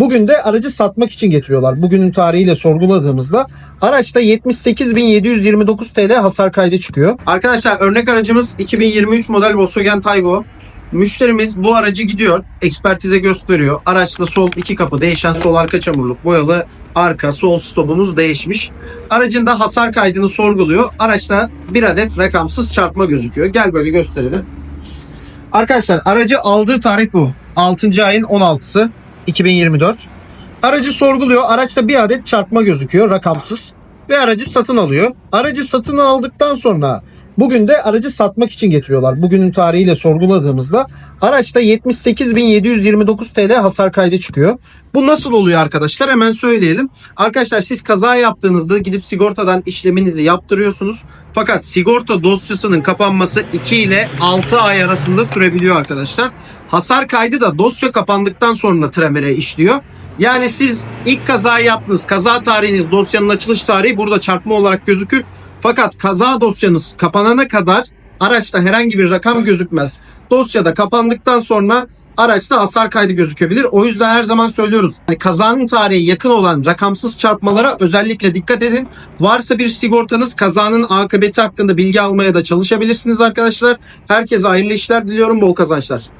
Bugün de aracı satmak için getiriyorlar. Bugünün tarihiyle sorguladığımızda araçta 78.729 TL hasar kaydı çıkıyor. Arkadaşlar örnek aracımız 2023 model Volkswagen Taygo. Müşterimiz bu aracı gidiyor, ekspertize gösteriyor. Araçta sol iki kapı değişen sol arka çamurluk boyalı arka sol stopumuz değişmiş. Aracın da hasar kaydını sorguluyor. Araçta bir adet rakamsız çarpma gözüküyor. Gel böyle gösterelim. Arkadaşlar aracı aldığı tarih bu. 6. ayın 16'sı 2024. Aracı sorguluyor. Araçta bir adet çarpma gözüküyor rakamsız. Ve aracı satın alıyor. Aracı satın aldıktan sonra bugün de aracı satmak için getiriyorlar. Bugünün tarihiyle sorguladığımızda araçta 78.729 TL hasar kaydı çıkıyor. Bu nasıl oluyor arkadaşlar? Hemen söyleyelim. Arkadaşlar siz kaza yaptığınızda gidip sigortadan işleminizi yaptırıyorsunuz. Fakat sigorta dosyasının kapanması 2 ile 6 ay arasında sürebiliyor arkadaşlar. Hasar kaydı da dosya kapandıktan sonra Tremer'e işliyor. Yani siz ilk kazayı yaptınız. Kaza tarihiniz, dosyanın açılış tarihi burada çarpma olarak gözükür. Fakat kaza dosyanız kapanana kadar araçta herhangi bir rakam gözükmez. Dosyada kapandıktan sonra araçta hasar kaydı gözükebilir. O yüzden her zaman söylüyoruz. Yani kazanın tarihi yakın olan rakamsız çarpmalara özellikle dikkat edin. Varsa bir sigortanız kazanın akıbeti hakkında bilgi almaya da çalışabilirsiniz arkadaşlar. Herkese hayırlı işler diliyorum. Bol kazançlar.